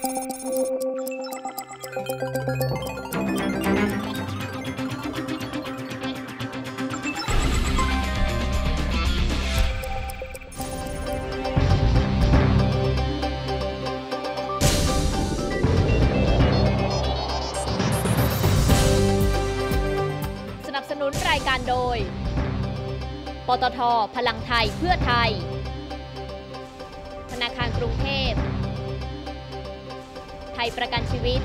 สนับสนุนรายการโดย ปตท พลังไทยเพื่อไทย ยประกันชีวิต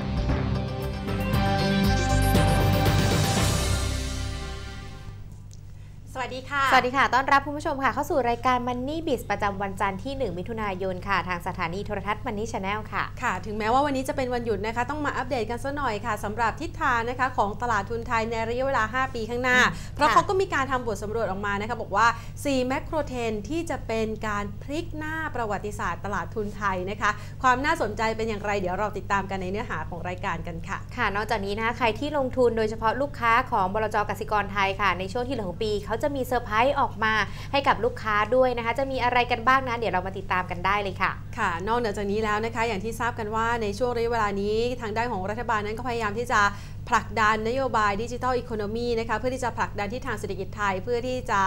วัสดีค่ะ สวัสดีค่ะ ต้อนรับคุณผู้ชมค่ะ เข้าสู่รายการ Money Biz ประจำวันจันทร์ที่ 1 มิถุนายนค่ะ ทางสถานีโทรทัศน์ Money Channel ค่ะ ค่ะ ถึงแม้ว่าวันนี้จะเป็นวันหยุดนะคะ ต้องมาอัปเดตกันสักหน่อยค่ะสำหรับทิศทางนะคะของตลาดทุนไทยในระยะเวลา 5 ปีข้างหน้า เพราะค่ะเขาก็มีการทำบทสำรวจออกมานะคะ บอกว่า 4 แมกโ r เทนที่จะเป็นการพลิกหน้าประวัติศาสตร์ตลาดทุนไทยนะคะ ความน่าสนใจเป็นอย่างไร เดี๋ยวเราติดตามกันในเนื้อหาของรายการกันค่ะ ค่ะ นอกจากนี้นะคะใครที่ลงทุนโดยเฉพาะลูกค้าของบลจกสิกรไทยค่ะ ในช่วงที่เหลือของปีเขาจะมีเซอร์ไพรส์ออกมาให้กับลูกค้าด้วยนะคะ จะมีอะไรกันบ้างนะเดี๋ยวเรามาติดตามกันได้เลยค่ะ ค่ะ นอกเหนือจากนี้แล้วนะคะ อย่างที่ทราบกันว่าในช่วงระยะเวลานี้ทางด้านของรัฐบาลนั้นก็พยายามที่จะ ผลักดันนโยบายดิจิทัลอีโคโนมีนะคะเพื่อที่จะผลักดันที่ทางเศรษฐกิจไทย เพื่อที่จะ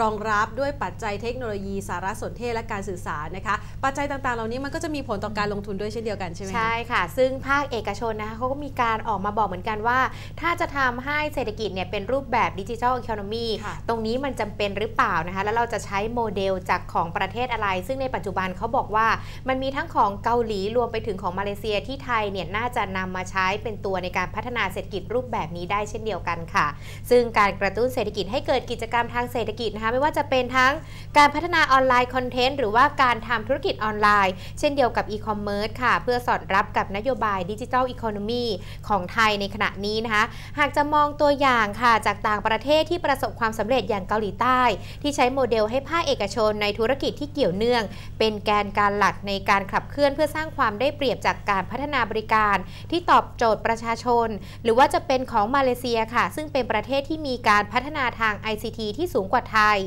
รองรับด้วยปัจจัยเทคโนโลยีสารสนเทศและการสื่อสารนะคะ ปัจจัยต่างๆ เหล่านี้มันก็จะมีผลต่อการลงทุนด้วยเช่นเดียวกันใช่ไหมคะใช่ค่ะ ซึ่งภาคเอกชนนะคะเขาก็มีการออกมาบอกเหมือนกันว่า ถ้าจะทำให้เศรษฐกิจเนี่ยเป็นรูปแบบดิจิทัลอีโคโนมีค่ะตรงนี้มันจำเป็นหรือเปล่านะคะแล้วเราจะใช้โมเดลจากของประเทศอะไร ซึ่งในปัจจุบันเขาบอกว่ามันมีทั้งของเกาหลีรวมไปถึงของมาเลเซียที่ไทยเนี่ยน่าจะนำมาใช้เป็นตัวในการพัฒนาเศรษฐกิจรูปแบบนี้ได้เช่นเดียวกันค่ะ ซึ่งการกระตุ้นเศรษฐกิจให้เกิดกิจกรรมทางเศรษฐกิจนะคะไม่ว่าจะเป็นทั้งการพัฒนาออนไลน์คอนเทนต์หรือว่าการทำธุรกิจออนไลน์ เช่นเดียวกับอีคอมเมิร์ซค่ะ เพื่อสอดรับกับนโยบายดิจิทัลอีโคโนมีของไทยในขณะนี้นะคะ หากจะมองตัวอย่างค่ะ จากต่างประเทศที่ประสบความสำเร็จอย่างเกาหลีใต้ ที่ใช้โมเดลให้ภาคเอกชนในธุรกิจที่เกี่ยวเนื่อง เป็นแกนการหลักในการขับเคลื่อนเพื่อสร้างความได้เปรียบจากการพัฒนาบริการ ที่ตอบโจทย์ประชาชนหรือว่าจะเป็นของมาเลเซียค่ะ ซึ่งเป็นประเทศที่มีการพัฒนาทาง ICT ที่สูงกว่าไทย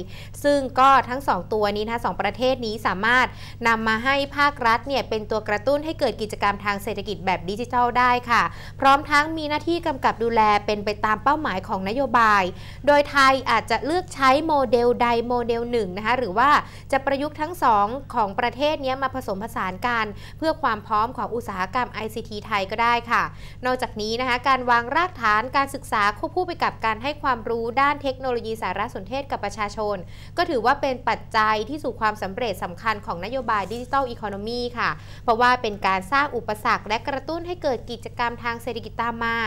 ซึ่งก็ทั้ง 2 ตัวนี้นะสองประเทศนี้สามารถนำมาให้ภาครัฐเนี่ยเป็นตัวกระตุ้นให้เกิดกิจกรรมทางเศรษฐกิจแบบดิจิทัลได้ค่ะ พร้อมทั้งมีหน้าที่กำกับดูแลเป็นไปตามเป้าหมายของนโยบาย โดยไทยอาจจะเลือกใช้โมเดลใดโมเดลหนึ่งนะคะหรือว่าจะประยุกต์ทั้งสองของประเทศนี้มาผสมผสานกัน เพื่อความพร้อมของอุตสาหกรรม ICT ไทยก็ได้ค่ะ นอกจากนี้นะคะการวางรากฐานการศึกษาควบคู่ไปกับการให้ความรู้ด้านเทคโนโลยีสารสนเทศกับประชาชน ก็ถือว่าเป็นปัจจัยที่สู่ความสำเร็จสำคัญของนโยบายดิจิทัลอีโคโนมีค่ะ เพราะว่าเป็นการสร้างอุปสรรคและกระตุ้นให้เกิดกิจกรรมทางเศรษฐกิจตามมา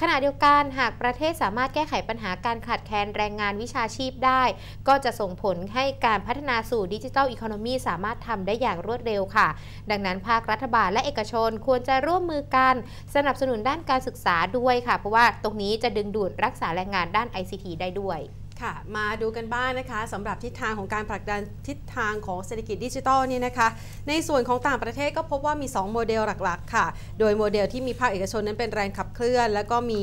ขณะเดียวกันหากประเทศสามารถแก้ไขปัญหาการขาดแคลนแรงงานวิชาชีพได้ ก็จะส่งผลให้การพัฒนาสู่ดิจิทัลอีโคโนมีสามารถทำได้อย่างรวดเร็วค่ะ ดังนั้นภาครัฐบาลและเอกชนควรจะร่วมมือกัน สนับสนุนด้านการศึกษาด้วยค่ะ เพราะว่าตรงนี้จะดึงดูดรักษาแรงงานด้าน ICT ได้ด้วยค่ะมาดูกันบ้างนะคะสำหรับทิศทางของการผลักดันทิศทางของเศรษฐกิจดิจิทัลนี่นะคะ ในส่วนของต่างประเทศก็พบว่ามี 2 โมเดลหลักๆ ค่ะ โดยโมเดลที่มีภาคเอกชนนั้นเป็นแรงขับเคลื่อน แล้วก็มี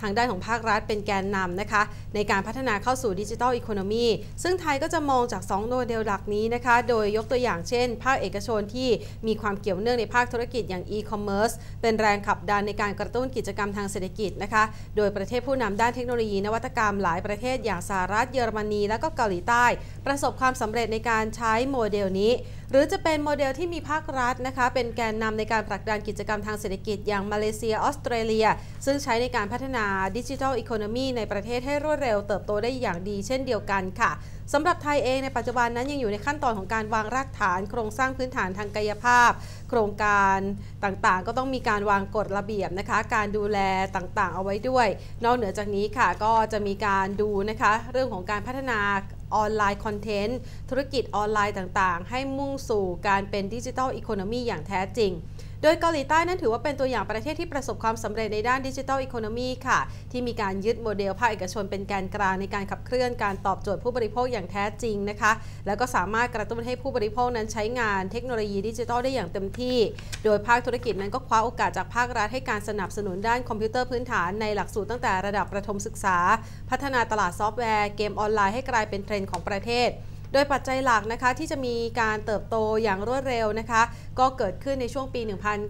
ทางด้านของภาครัฐเป็นแกนนำนะคะ ในการพัฒนาเข้าสู่ดิจิทัลอีโคโนมีซึ่งไทยก็จะมองจาก 2 โมเดลหลักนี้นะคะ โดยยกตัวอย่างเช่น ภาคเอกชนที่มีความเกี่ยวเนื่องในภาคธุรกิจอย่างอีคอมเมิร์ซเป็นแรงขับดันในการกระตุ้นกิจกรรมทางเศรษฐกิจนะคะ โดยประเทศผู้นำด้านเทคโนโลยีนวัตกรรมหลายประเทศอย่างสหรัฐเยอรมนี และก็เกาหลีใต้ ประสบความสำเร็จในการใช้โมเดลนี้หรือจะเป็นโมเดลที่มีภาครัฐนะคะ เป็นแกนนำในการผลักดันกิจกรรมทางเศรษฐกิจอย่างมาเลเซียออสเตรเลีย ซึ่งใช้ในการพัฒนาดิจิทัลอีโคโนมีในประเทศให้รวดเร็วเติบโตได้อย่างดีเช่นเดียวกันค่ะสำหรับไทยเองในปัจจุบันนั้นยังอยู่ในขั้นตอนของการวางรากฐาน โครงสร้างพื้นฐานทางกายภาพ โครงการต่างๆ ก็ต้องมีการวางกฎระเบียบนะคะ การดูแลต่างๆ เอาไว้ด้วย นอกเหนือจากนี้ค่ะก็จะมีการดูนะคะ เรื่องของการพัฒนา ออนไลน์คอนเทนต์ ธุรกิจออนไลน์ต่างๆ ให้มุ่งสู่การเป็นดิจิทัลอีโคโนมีอย่างแท้จริง โดยเกาหลีใต้นั้นถือว่าเป็นตัวอย่างประเทศที่ประสบความสำเร็จในด้านดิจิทัลอีโคโนมีค่ะ ที่มีการยึดโมเดลภาคเอกชนเป็นแกนกลางในการขับเคลื่อนการตอบโจทย์ผู้บริโภคอย่างแท้จริงนะคะ แล้วก็สามารถกระตุ้นให้ผู้บริโภคนั้นใช้งานเทคโนโลยีดิจิทัลได้อย่างเต็มที่ โดยภาคธุรกิจนั้นก็คว้าโอกาสจากภาครัฐให้การสนับสนุนด้านคอมพิวเตอร์พื้นฐานในหลักสูตรตั้งแต่ระดับประถมศึกษา พัฒนาตลาดซอฟต์แวร์เกมออนไลน์ให้กลายเป็นเทรนด์ของประเทศ ดยปัจจัยหลักนะคะที่จะมีการเติบโตอย่างรวดเร็วนะคะ ก็เกิดขึ้นในช่วงปี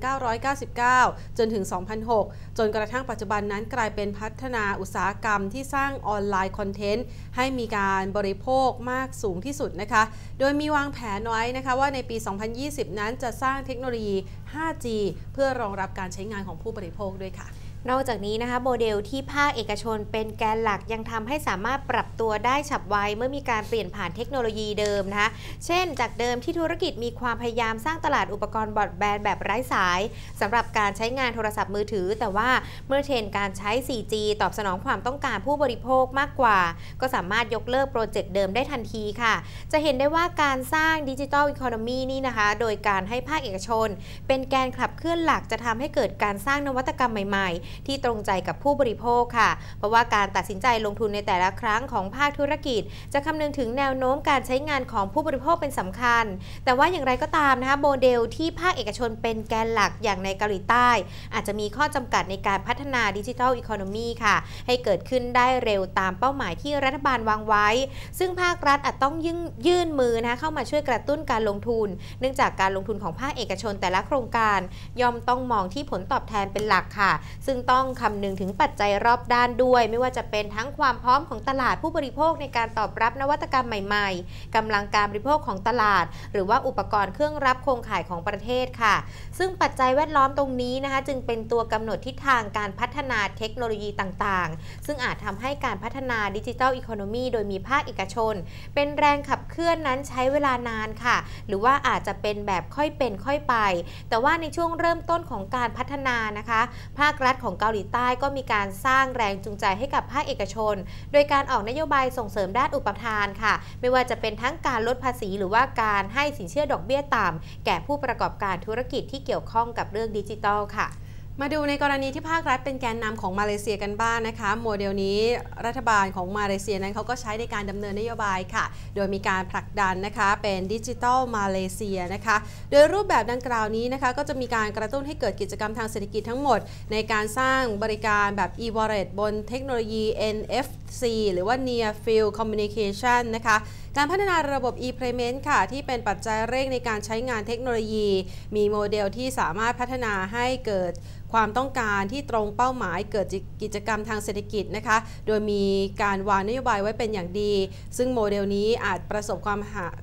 1999 จนถึง 2006 จนกระทั่งปัจจุบันนั้นกลายเป็นพัฒนาอุตสาหกรรมที่สร้างออนไลน์คอนเทนต์ให้มีการบริโภคมากสูงที่สุดนะคะ โดยมีวางแผนไว้นะคะว่าในปี 2020 นั้นจะสร้างเทคโนโลยี 5G เพื่อรองรับการใช้งานของผู้บริโภคด้วยค่ะ นอกจากนี้นะคะโมเดลที่ภาคเอกชนเป็นแกนหลักยังทำให้สามารถปรับตัวได้ฉับไวเมื่อมีการเปลี่ยนผ่านเทคโนโลยีเดิมนะคะเช่น จากเดิมที่ธุรกิจมีความพยายามสร้างตลาดอุปกรณ์บอดแบนแบบไร้สายสำหรับการใช้งานโทรศัพท์มือถือ แต่ว่าเมื่อเทรนการใช้ 4G ตอบสนองความต้องการผู้บริโภคมากกว่า ก็สามารถยกเลิกโปรเจกต์เดิมได้ทันทีค่ะ จะเห็นได้ว่าการสร้างดิจิทัลอีโคโนมีนี่นะคะ โดยการให้ภาคเอกชน เป็นแกนขับเคลื่อนหลักจะทำให้เกิดการสร้างนวัตกรรมใหม่ๆที่ตรงใจกับผู้บริโภคค่ะ เพราะว่าการตัดสินใจลงทุนในแต่ละครั้งของภาคธุรกิจ จะคำนึงถึงแนวโน้มการใช้งานของผู้บริโภคเป็นสำคัญ แต่ว่าอย่างไรก็ตามนะคะโมเดลที่ภาคเอกชนเป็นแกนหลักอย่างในเกาหลีใต้ อาจจะมีข้อจำกัดในการพัฒนาดิจิทัลอีโคโนมีค่ะ ให้เกิดขึ้นได้เร็วตามเป้าหมายที่รัฐบาลวางไว้ ซึ่งภาครัฐอาจต้องยื่นยื่นมือนะเข้ามาช่วยกระตุ้นการลงทุน เนื่องจากการลงทุนของภาคเอกชนแต่ละโครงการ ย่อมต้องมองที่ผลตอบแทนเป็นหลักค่ะ ซึ่งต้องคำนึงถึงปัจจัยรอบด้านด้วย ไม่ว่าจะเป็นทั้งความพร้อมของตลาดผู้บริโภคในการตอบรับนวัตกรรมใหม่ ๆกำลังการบริโภคของตลาด หรือว่าอุปกรณ์เครื่องรับโครงข่ายของประเทศค่ะ ซึ่งปัจจัยแวดล้อมตรงนี้นะคะ จึงเป็นตัวกำหนดทิศทางการพัฒนาเทคโนโลยีต่างๆ ซึ่งอาจทำให้การพัฒนาดิจิทัลอีโคโนมีโดยมีภาคเอกชน เป็นแรงขับเคลื่อนนั้นใช้เวลานานค่ะ หรือว่าอาจจะเป็นแบบค่อยเป็นค่อยไป แต่ว่าในช่วงเริ่มต้นของการพัฒนานะคะ ภาครัฐของของเกาหลีใต้ก็มีการสร้างแรงจูงใจให้กับภาคเอกชน โดยการออกนโยบายส่งเสริมด้านอุปทานค่ะ ไม่ว่าจะเป็นทั้งการลดภาษีหรือว่าการให้สินเชื่อดอกเบี้ยต่ำแก่ผู้ประกอบการธุรกิจที่เกี่ยวข้องกับเรื่องดิจิทัลค่ะ มาดูในกรณีที่ภาครัฐเป็นแกนนำของมาเลเซียกันบ้างนนะคะ โมเดลนี้รัฐบาลของมาเลเซียนั้นเขาก็ใช้ในการดำเนินนโยบายค่ะ โดยมีการผลักดันนะคะเป็นดิจิทัลมาเลเซียนะคะ โดยรูปแบบดังกล่าวนี้นะคะ ก็จะมีการกระตุ้นให้เกิดกิจกรรมทางเศรษฐกิจทั้งหมด ในการสร้างบริการแบบ e-wallet บนเทคโนโลยี NFC หรือว่า Near Field Communication นะคะ การพัฒนาระบบ e-payment ค่ะ ที่เป็นปัจจัยเร่งในการใช้งานเทคโนโลยี มีโมเดลที่สามารถพัฒนาให้เกิดความต้องการที่ตรงเป้าหมายเกิดกิจกรรมทางเศรษฐกิจนะคะ โดยมีการวางนโยบายไว้เป็นอย่างดี ซึ่งโมเดลนี้อาจประสบความ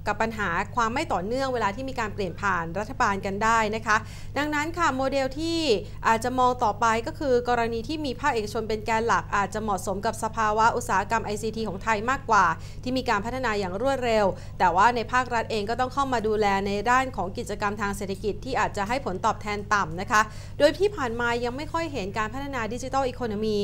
กับปัญหาความไม่ต่อเนื่องเวลาที่มีการเปลี่ยนผ่านรัฐบาลกันได้นะคะ ดังนั้นค่ะโมเดลที่อาจจะมองต่อไปก็คือกรณีที่มีภาคเอกชนเป็นแกนหลักอาจจะเหมาะสมกับสภาวะอุตสาหกรรม ICT ของไทยมากกว่า ที่มีการพัฒนาอย่างรวดเร็ว แต่ว่าในภาครัฐเองก็ต้องเข้ามาดูแลในด้านของกิจกรรมทางเศรษฐกิจที่อาจจะให้ผลตอบแทนต่ำนะคะ โดยที่ผ่านมายังไม่ค่อยเห็นการพัฒนาดิจิทัลอีโคโนมี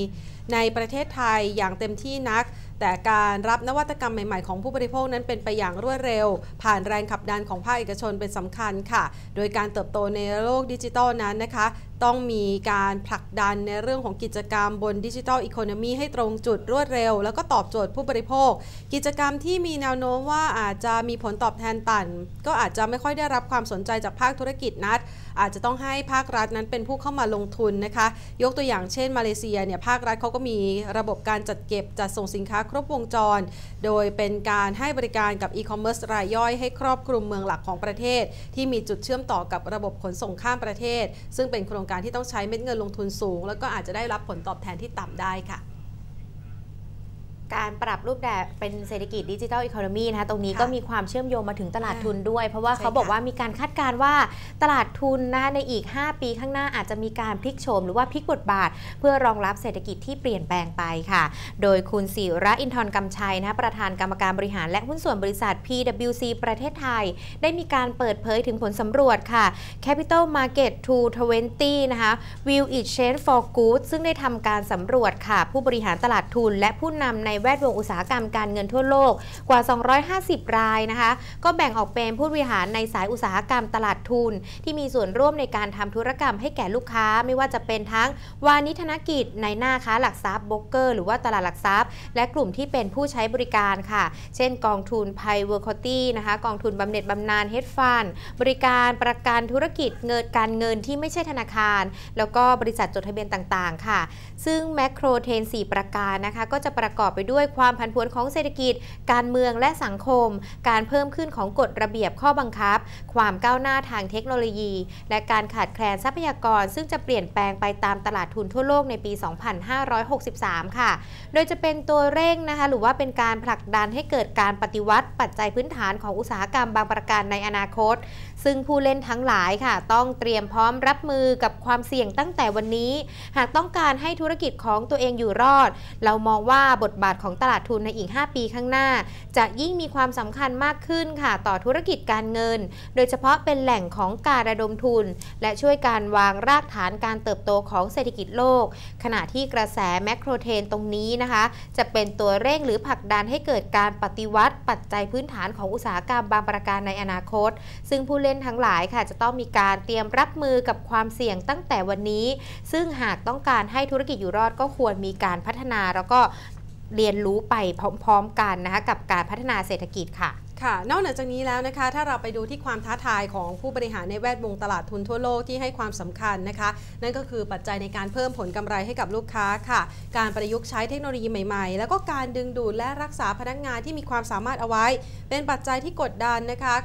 ในประเทศไทยอย่างเต็มที่นัก แต่การรับนวัตกรรมใหม่ ๆ ของผู้บริโภคนั้นเป็นไปอย่างรวดเร็ว ผ่านแรงขับดันของภาคเอกชนเป็นสำคัญค่ะ โดยการเติบโตในโลกดิจิทัลนั้นนะคะ ต้องมีการผลักดันในเรื่องของกิจกรรมบนดิจิทัลอีโคโนมีให้ตรงจุดรวดเร็ว แล้วก็ตอบโจทย์ผู้บริโภค กิจกรรมที่มีแนวโน้มว่าอาจจะมีผลตอบแทนต่ำก็อาจจะไม่ค่อยได้รับความสนใจจากภาคธุรกิจนัด อาจจะต้องให้ภาครัฐนั้นเป็นผู้เข้ามาลงทุนนะคะ ยกตัวอย่างเช่นมาเลเซียเนี่ยภาครัฐเขาก็มีระบบการจัดเก็บจัดส่งสินค้าครบวงจร โดยเป็นการให้บริการกับอีคอมเมิร์ซรายย่อยให้ครอบคลุมเมืองหลักของประเทศ ที่มีจุดเชื่อมต่อกับระบบขนส่งข้ามประเทศ ซึ่งเป็นโครงการที่ต้องใช้เม็ดเงินลงทุนสูง แล้วก็อาจจะได้รับผลตอบแทนที่ต่ำได้ค่ะ การปรับรูปแบบเป็นเศรษฐกิจดิจิทัลอีโคโนมีนะคะตรงนี้ก็มีความเชื่อมโยงมาถึงตลาดทุนด้วย เพราะว่าเขาบอกว่ามีการคาดการณ์ว่าตลาดทุนนะในอีก 5 ปีข้างหน้าอาจจะมีการพลิกโฉมหรือว่าพลิกบทบาท เพื่อรองรับเศรษฐกิจที่เปลี่ยนแปลงไปค่ะ โดยคุณศิระอินทร์กำชัยนะประธานกรรมการบริหารและหุ้นส่วนบริษัท PWC ประเทศไทย ได้มีการเปิดเผยถึงผลสำรวจค่ะ Capital Market 220 นะคะ Will it change for good ซึ่งได้ทำการสำรวจค่ะ ผู้บริหารตลาดทุนและผู้นำในแวดวงอุตสาหกรรมการเงินทั่วโลกกว่า 250 รายนะคะ ก็แบ่งออกเป็นผู้บริหารในสายอุตสาหกรรมตลาดทุน ที่มีส่วนร่วมในการทำธุรกรรมให้แก่ลูกค้า ไม่ว่าจะเป็นทั้งวานิธนกิจในหน้าค้าหลักทรัพย์บล็อกเกอร์หรือว่าตลาดหลักทรัพย์ และกลุ่มที่เป็นผู้ใช้บริการค่ะ เช่น กองทุนไพเวอร์คอตี้นะคะกองทุนบำเหน็จบำนาญเฮดฟันบริการประกันธุรกิจเงินการเงินที่ไม่ใช่ธนาคาร แล้วก็บริษัทจดทะเบียนต่างๆ ค่ะ ซึ่งแมคโครเทน4ประการนะคะก็จะประกอบไปด้วยความผันผวนของเศรษฐกิจ การเมืองและสังคม การเพิ่มขึ้นของกฎระเบียบข้อบังคับ ความก้าวหน้าทางเทคโนโลยี และการขาดแคลนทรัพยากร ซึ่งจะเปลี่ยนแปลงไปตามตลาดทุนทั่วโลกในปี 2563 ค่ะ โดยจะเป็นตัวเร่งนะคะหรือว่าเป็นการผลักดันให้เกิดการปฏิวัติปัจจัยพื้นฐานของอุตสาหกรรมบางประการในอนาคต ซึ่งผู้เล่นทั้งหลายค่ะ ต้องเตรียมพร้อมรับมือกับความเสี่ยงตั้งแต่วันนี้ หากต้องการให้ธุรกิจของตัวเองอยู่รอด เรามองว่าบทบาทของตลาดทุนในอีก 5 ปีข้างหน้า จะยิ่งมีความสำคัญมากขึ้นค่ะ ต่อธุรกิจการเงิน โดยเฉพาะเป็นแหล่งของการระดมทุน และช่วยการวางรากฐานการเติบโตของเศรษฐกิจโลก ขณะที่กระแสแมกโรเทนตรงนี้นะคะ จะเป็นตัวเร่งหรือผลักดันให้เกิดการปฏิวัติ ปัจจัยพื้นฐานของอุตสาหกรรมบางประการในอนาคต ซึ่งผู้เล่นทั้งหลายค่ะ จะต้องมีการเตรียมรับมือกับความเสี่ยงตั้งแต่วันนี้ ซึ่งหากต้องการให้ธุรกิจอยู่รอดก็ควรมีการพัฒนาแล้วก็เรียนรู้ไปพร้อมๆกันนะคะกับการพัฒนาเศรษฐกิจค่ะค่ะนอกเหนือจากนี้แล้วนะคะ ถ้าเราไปดูที่ความท้าทายของผู้บริหารในแวดวงตลาดทุนทั่วโลกที่ให้ความสำคัญนะคะ นั่นก็คือปัจจัยในการเพิ่มผลกำไรให้กับลูกค้าค่ะ การประยุกต์ใช้เทคโนโลยีใหม่ๆ แล้วก็การดึงดูดและรักษาพนักงานที่มีความสามารถเอาไว้ เป็นปัจจัยที่กดดันนะคะ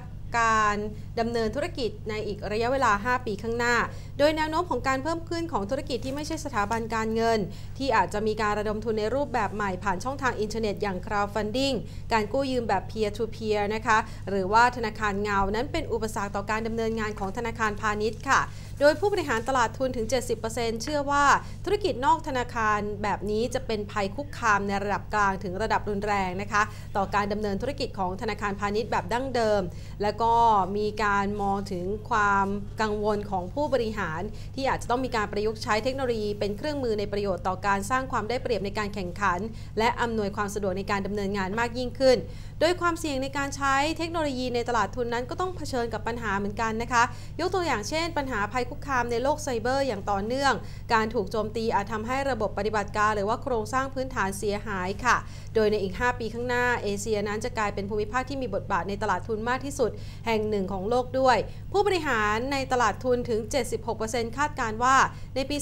การ ดำเนินธุรกิจในอีกระยะเวลา 5 ปีข้างหน้า โดยแนวโน้มของการเพิ่มขึ้นของธุรกิจที่ไม่ใช่สถาบันการเงิน ที่อาจจะมีการระดมทุนในรูปแบบใหม่ผ่านช่องทางอินเทอร์เน็ตอย่าง crowdfunding การกู้ยืมแบบ peer to peer นะคะ หรือว่าธนาคารเงา นั้นเป็นอุปสรรคต่อการดำเนินงานของธนาคารพาณิชย์ค่ะโดยผู้บริหารตลาดทุนถึง 70%เชื่อว่าธุรกิจนอกธนาคารแบบนี้จะเป็นภัยคุกคามในระดับกลางถึงระดับรุนแรงนะคะ ต่อการดำเนินธุรกิจของธนาคารพาณิชย์แบบดั้งเดิม แล้วก็มีการมองถึงความกังวลของผู้บริหาร ที่อาจจะต้องมีการประยุกต์ใช้เทคโนโลยีเป็นเครื่องมือในประโยชน์ต่อการสร้างความได้เปรียบในการแข่งขัน และอำนวยความสะดวกในการดำเนินงานมากยิ่งขึ้น ดยความเสี่ยงในการใช้เทคโนโลยีในตลาดทุนนั้นก็ต้องเผชิญกับปัญหาเหมือนกันนะคะ ยกตัวอย่างเช่น ปัญหาภัยคุกคามในโลกไซเบอร์อย่างต่อเนื่อง การถูกโจมตีอาจทำให้ระบบปฏิบัติการ หรือว่าโครงสร้างพื้นฐานเสียหายค่ะ โดยในอีก 5 ปีข้างหน้าเอเชียนั้นจะกลายเป็นภูมิภาคที่มีบทบาทในตลาดทุนมากที่สุด แห่งหนึ่งของโลกด้วย ผู้บริหารในตลาดทุนถึง 76%คาดการว่าในปี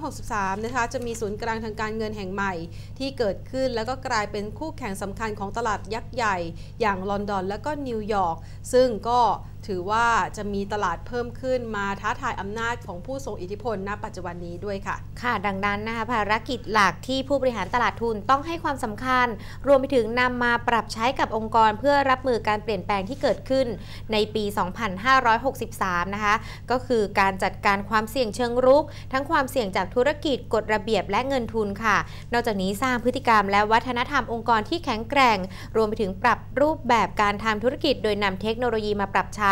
2563 นะคะจะมีศูนย์กลางทางการเงินแห่งใหม่ ที่เกิดขึ้นแล้วก็กลายเป็นคู่แข่งสำคัญของตลาดยักษ์ใหญ่อย่างลอนดอนและก็นิวยอร์กซึ่งก็ ถือว่าจะมีตลาดเพิ่มขึ้นมาท้าทายอำนาจของผู้ทรงอิทธิพลณปัจจุบันนี้ด้วยค่ะ ค่ะดังนั้นนะคะภารกิจหลักที่ผู้บริหารตลาดทุนต้องให้ความสำคัญ รวมไปถึงนำมาปรับใช้กับองค์กรเพื่อรับมือการเปลี่ยนแปลงที่เกิดขึ้นในปี 2563 นะคะ ก็คือการจัดการความเสี่ยงเชิงรุก ทั้งความเสี่ยงจากธุรกิจกฎระเบียบและเงินทุนค่ะ นอกจากนี้สร้างพฤติกรรมและวัฒนธรรมองค์กรที่แข็งแกร่ง รวมไปถึงปรับรูปแบบการทำธุรกิจ โดยนำเทคโนโลยีมาปรับใช้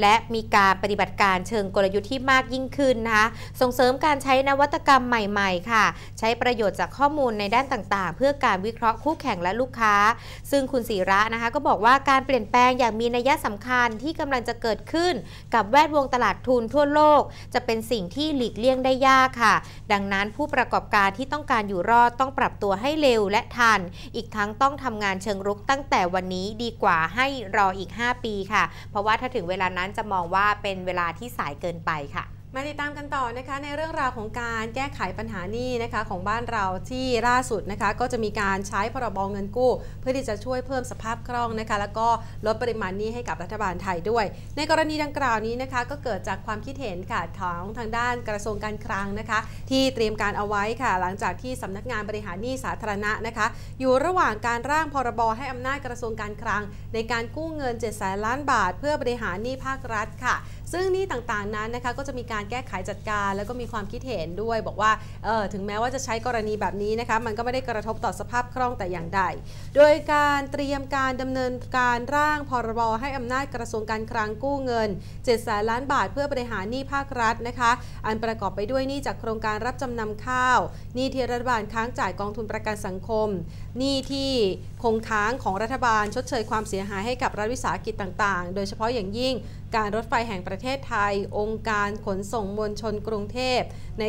และมีการปฏิบัติการเชิงกลยุทธ์ที่มากยิ่งขึ้นนะคะส่งเสริมการใช้นวัตกรรมใหม่ๆ ค่ะ ใช้ประโยชน์จากข้อมูลในด้านต่างๆ เพื่อการวิเคราะห์คู่แข่งและลูกค้า ซึ่งคุณศิระนะคะก็บอกว่าการเปลี่ยนแปลงอย่างมีนัยสำคัญที่กำลังจะเกิดขึ้น กับแวดวงตลาดทุนทั่วโลก จะเป็นสิ่งที่หลีกเลี่ยงได้ยากค่ะ ดังนั้นผู้ประกอบการที่ต้องการอยู่รอดต้องปรับตัวให้เร็วและทัน อีกทั้งต้องทำงานเชิงรุกตั้งแต่วันนี้ดีกว่าให้รออีก 5 ปีค่ะ เพราะว่าถ้าถึงถึงเวลานั้นจะมองว่าเป็นเวลาที่สายเกินไปค่ะ มาติดตามกันต่อนะคะในเรื่องราวของการแก้ไขปัญหานี้นะคะของบ้านเราที่ล่าสุดนะคะก็จะมีการใช้พรบเงินกู้ เพื่อที่จะช่วยเพิ่มสภาพคล่องนะคะแล้วก็ลดปริมาณหนี้ให้กับรัฐบาลไทยด้วย ในกรณีดังกล่าวนี้นะคะก็เกิดจากความคิดเห็นค่ะของทางด้านกระทรวงการคลังนะคะ ที่เตรียมการเอาไว้ค่ะ หลังจากที่สำนักงานบริหารหนี้สาธารณะนะคะ อยู่ระหว่างการร่างพรบให้อำนาจกระทรวงการคลัง ในการกู้เงิน7แสนล้านบาท เพื่อบริหารหนี้ภาครัฐค่ะ ซึ่งหนี้ต่างๆนั้นนะคะก็จะมีการแก้ไขจัดการ แล้วก็มีความคิดเห็นด้วย บอกว่าเออถึงแม้ว่าจะใช้กรณีแบบนี้นะคะมันก็ไม่ได้กระทบต่อสภาพคล่องแต่อย่างใด โดยการเตรียมการดำเนินการร่างพรบให้อำนาจกระทรวงการคลังกู้เงิน7แสนล้านบาท เพื่อบริหารหนี้ภาครัฐนะคะ อันประกอบไปด้วยหนี้จากโครงการรับจำนำข้าวหนี้ที่รัฐบาลค้างจ่ายกองทุนประกันสังคมหนี้ที่คงค้างของรัฐบาลชดเชยความเสียหายให้กับรัฐวิสาหกิจต่างๆ โดยเฉพาะอย่างยิ่งการรถไฟแห่งประเทศไทย องค์การขนส่งมวลชนกรุงเทพใน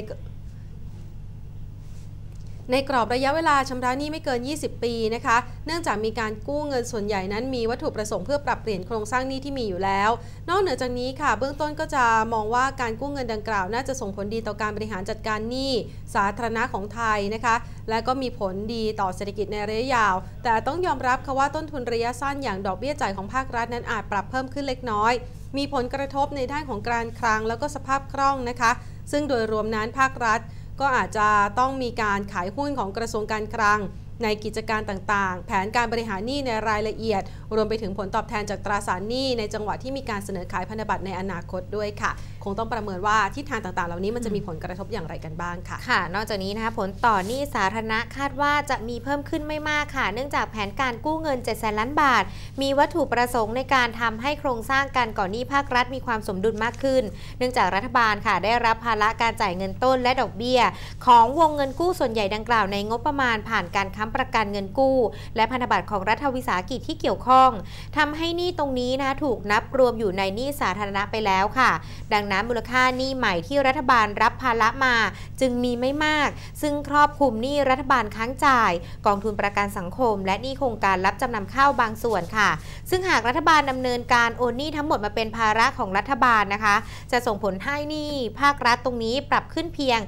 ในกรอบระยะเวลาชำระหนี้ไม่เกิน 20 ปีนะคะ เนื่องจากมีการกู้เงินส่วนใหญ่นั้นมีวัตถุประสงค์เพื่อปรับเปลี่ยนโครงสร้างหนี้ที่มีอยู่แล้ว นอกเหนือจากนี้ค่ะ เบื้องต้นก็จะมองว่าการกู้เงินดังกล่าว น่าจะส่งผลดีต่อการบริหารจัดการหนี้สาธารณะของไทยนะคะ และก็มีผลดีต่อเศรษฐกิจในระยะยาว แต่ต้องยอมรับค่ะว่าต้นทุนระยะสั้นอย่างดอกเบี้ยจ่ายของภาครัฐนั้นอาจปรับเพิ่มขึ้นเล็กน้อย มีผลกระทบในด้านของการคลังแล้วก็สภาพคล่องนะคะ ซึ่งโดยรวมนั้นภาครัฐ ก็อาจจะต้องมีการขายหุ้นของกระทรวงการคลังในกิจการต่างๆ แผนการบริหารหนี้ในรายละเอียด รวมไปถึงผลตอบแทนจากตราสารหนี้ในจังหวะที่มีการเสนอขายพันธบัตรในอนาคตด้วยค่ะคงต้องประเมินว่าทิศทางต่างๆ เหล่านี้มันจะมีผลกระทบอย่างไรกันบ้างค่ะ ค่ะ นอกจากนี้นะคะผลต่อหนี้สาธารณะคาดว่าจะมีเพิ่มขึ้นไม่มากค่ะ เนื่องจากแผนการกู้เงิน7แสนล้านบาท มีวัตถุประสงค์ในการทำให้โครงสร้างการก่อนหนี้ภาครัฐมีความสมดุลมากขึ้น เนื่องจากรัฐบาลค่ะ ได้รับภาระการจ่ายเงินต้นและดอกเบี้ย ของวงเงินกู้ส่วนใหญ่ดังกล่าวในงบประมาณผ่านการค้ำประกันเงินกู้ และพันธบัตรของรัฐวิสาหกิจที่เกี่ยวข้องทำให้หนี้ตรงนี้นะถูกนับรวมอยู่ในหนี้สาธารณะไปแล้วค่ะ ดังนั้นมูลค่าหนี้ใหม่ที่รัฐบาลรับภาระมา จึงมีไม่มาก ซึ่งครอบคลุมหนี้รัฐบาลค้างจ่าย กองทุนประกันสังคม และหนี้โครงการรับจำนำข้าวบางส่วนค่ะ ซึ่งหากรัฐบาลดำเนินการโอนหนี้ทั้งหมดมาเป็นภาระของรัฐบาลนะคะ จะส่งผลให้หนี้ภาครัฐตรงนี้ปรับขึ้นเพียง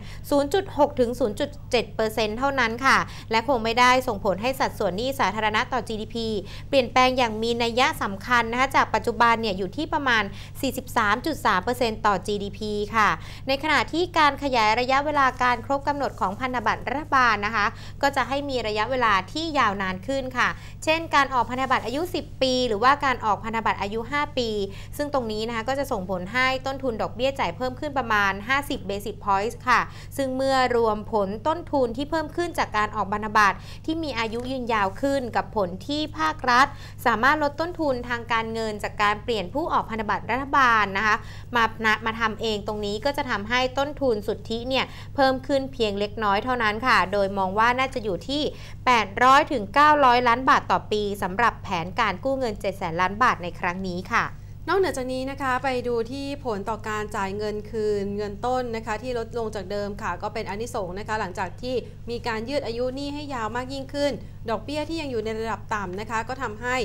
0.6 ถึง 0.7%เท่านั้นค่ะ และคงไม่ได้ส่งผลให้สัดส่วนหนี้สาธารณะต่อ GDP เปลี่ยนแปลงอย่างมีนัยยะสำคัญนะคะจากปัจจุบันเนี่ยอยู่ที่ประมาณ 43.3%ต่อ GDP ค่ะ ในขณะที่การขยายระยะเวลาการครบกำหนดของพันธบัตรรัฐบาลนะคะ ก็จะให้มีระยะเวลาที่ยาวนานขึ้นค่ะ เช่น การออกพันธบัตรอายุ 10 ปี หรือว่าการออกพันธบัตรอายุ 5 ปี ซึ่งตรงนี้นะคะก็จะส่งผลให้ต้นทุนดอกเบี้ยจ่ายเพิ่มขึ้นประมาณ 50 basic points ค่ะ ซึ่งเมื่อรวมผลต้นทุนที่เพิ่มขึ้นจากการออกพันธบัตรที่มีอายุยืนยาวขึ้นกับผลที่ภาครัฐ สามารถลดต้นทุนทางการเงินจากการเปลี่ยนผู้ออกพันธบัตรรัฐบาลนะคะมานมาทำเองตรงนี้ก็จะทำให้ต้นทุนสุทธิเนี่ยเพิ่มขึ้นเพียงเล็กน้อยเท่านั้นค่ะ โดยมองว่าน่าจะอยู่ที่ 800ถึง900 ล้านบาทต่อปีสำหรับแผนการกู้เงิน7แสนล้านบาทในครั้งนี้ค่ะนอกเหนือจากนี้นะคะไปดูที่ผลต่อการจ่ายเงินคืนเงินต้นนะคะ ที่ลดลงจากเดิมค่ะ ก็เป็นอนิสงส์นะคะ หลังจากที่มีการยืดอายุหนี้ให้ยาวมากยิ่งขึ้น ดอกเบี้ยที่ยังอยู่ในระดับต่ำนะคะ ก็ทำให้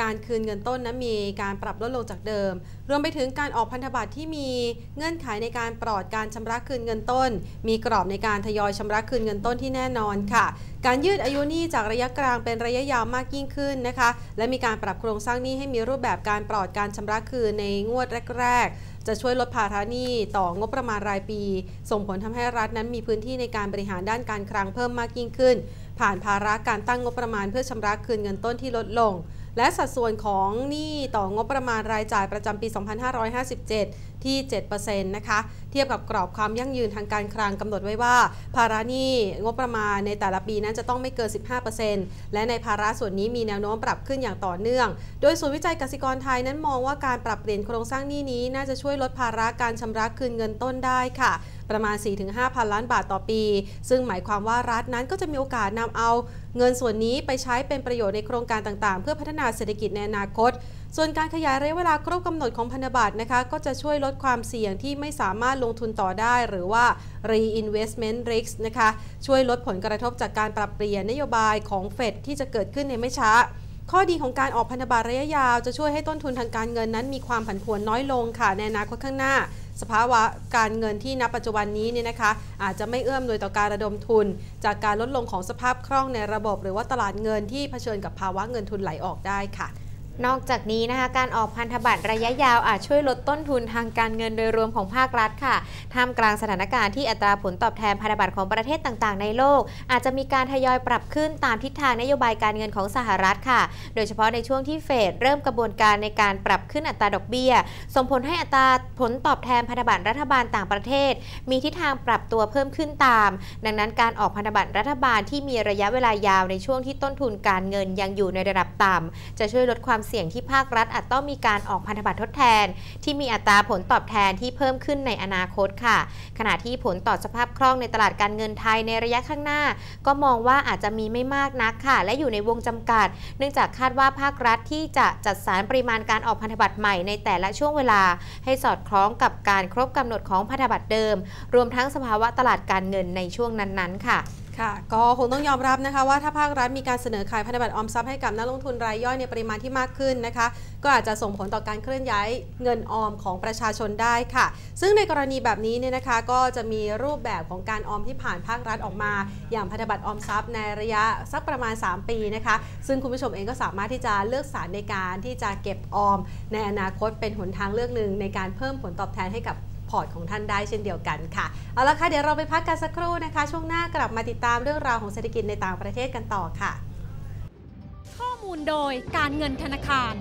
การคืนเงินต้นนั้นมีการปรับลดลงจากเดิม รวมไปถึงการออกพันธบัตรที่มีเงื่อนไขในการปลอดการชำระคืนเงินต้น มีกรอบในการทยอยชำระคืนเงินต้นที่แน่นอนค่ะ การยืดอายุหนี้จากระยะกลางเป็นระยะยาวมากยิ่งขึ้นนะคะ และมีการปรับโครงสร้างหนี้ให้มีรูปแบบการปลอดการชำระคืนในงวดแรกๆ จะช่วยลดภาระหนี้ต่องบประมาณรายปี ส่งผลทำให้รัฐนั้นมีพื้นที่ในการบริหารด้านการคลังเพิ่มมากยิ่งขึ้น ผ่านภาระการตั้งงบประมาณเพื่อชำระคืนเงินต้นที่ลดลง และสัดส่วนของหนี้ต่องบประมาณรายจ่ายประจำปี 2557 ที่ 7%นะคะ เทียบกับกรอบความยั่งยืนทางการคลังกำหนดไว้ว่า ภาระหนี้งบประมาณในแต่ละปีนั้นจะต้องไม่เกิน 15%และในภาระส่วนนี้มีแนวโน้มปรับขึ้นอย่างต่อเนื่อง โดยศูนย์วิจัยกสิกรไทยนั้นมองว่าการปรับเปลี่ยนโครงสร้างหนี้นี้น่าจะช่วยลดภาระการชำระคืนเงินต้นได้ค่ะประมาณ 4-5 พันล้านบาทต่อปี ซึ่งหมายความว่ารัฐนั้นก็จะมีโอกาสนำเอา เงินส่วนนี้ไปใช้เป็นประโยชน์ในโครงการต่างๆ เพื่อพัฒนาเศรษฐกิจในอนาคต ส่วนการขยายระยะเวลาครบกำหนดของพันธบัตรนะคะ ก็จะช่วยลดความเสี่ยงที่ไม่สามารถลงทุนต่อได้ หรือว่า reinvestment risk นะคะ ช่วยลดผลกระทบจากการปรับเปลี่ยนนโยบายของเฟดที่จะเกิดขึ้นในไม่ช้าข้อดีของการออกพันธบัตรระยะยาวจะช่วยให้ต้นทุนทางการเงินนั้นมีความผันผวนน้อยลงค่ะในอนาคตข้างหน้า สภาวะการเงินที่ณปัจจุบันนี้เนี่ยนะคะอาจจะไม่เอื้อมโดยต่อการระดมทุน จากการลดลงของสภาพคล่องในระบบ หรือว่าตลาดเงินที่เผชิญกับภาวะเงินทุนไหลออกได้ค่ะ นอกจากนี้นะคะการออกพันธบัตรระยะยาวอาจช่วยลดต้นทุนทางการเงินโดยรวมของภาครัฐค่ะท่ามกลางสถานการณ์ที่อัตราผลตอบแทนพันธบัตรของประเทศต่างๆ ในโลก อาจจะมีการทยอยปรับขึ้นตามทิศทางนโยบายการเงินของสหรัฐค่ะ โดยเฉพาะในช่วงที่เฟดเริ่มกระบวนการในการปรับขึ้นอัตราดอกเบี้ย ส่งผลให้อัตราผลตอบแทนพันธบัตรรัฐบาลต่างประเทศ มีทิศทางปรับตัวเพิ่มขึ้นตาม ดังนั้นการออกพันธบัตรรัฐบาลที่มีระยะเวลายาวในช่วงที่ต้นทุนการเงินยังอยู่ในระดับต่ำจะช่วยลดความเสี่ยงที่ภาครัฐอาจต้องมีการออกพันธบัตรทดแทน ที่มีอัตราผลตอบแทนที่เพิ่มขึ้นในอนาคตค่ะ ขณะที่ผลต่อสภาพคล่องในตลาดการเงินไทยในระยะข้างหน้า ก็มองว่าอาจจะมีไม่มากนักค่ะ และอยู่ในวงจำกัด เนื่องจากคาดว่าภาครัฐที่จะจัดสรรปริมาณการออกพันธบัตรใหม่ในแต่ละช่วงเวลา ให้สอดคล้องกับการครบกำหนดของพันธบัตรเดิม รวมทั้งสภาวะตลาดการเงินในช่วงนั้นๆ ค่ะ ค่ะ ก็คงต้องยอมรับนะคะว่าถ้าภาครัฐมีการเสนอขายพันธบัตรออมทรัพย์ให้กับนักลงทุนรายย่อยในปริมาณที่มากขึ้นนะคะ ก็อาจจะส่งผลต่อการเคลื่อนย้ายเงินออมของประชาชนได้ค่ะ ซึ่งในกรณีแบบนี้เนี่ยนะคะก็จะมีรูปแบบของการออมที่ผ่านภาครัฐออกมา อย่างพันธบัตรออมทรัพย์ในระยะสักประมาณ 3 ปีนะคะ ซึ่งคุณผู้ชมเองก็สามารถที่จะเลือกสารในการที่จะเก็บออม ในอนาคตเป็นหนทางเลือกหนึ่งในการเพิ่มผลตอบแทนให้กับ พอร์ตของท่านได้เช่นเดียวกันค่ะ เอาละค่ะ เดี๋ยวเราไปพักกันสักครู่นะคะ ช่วงหน้ากลับมาติดตามเรื่องราวของเศรษฐกิจในต่างประเทศกันต่อค่ะ ข้อมูลโดยการเงินธนาคาร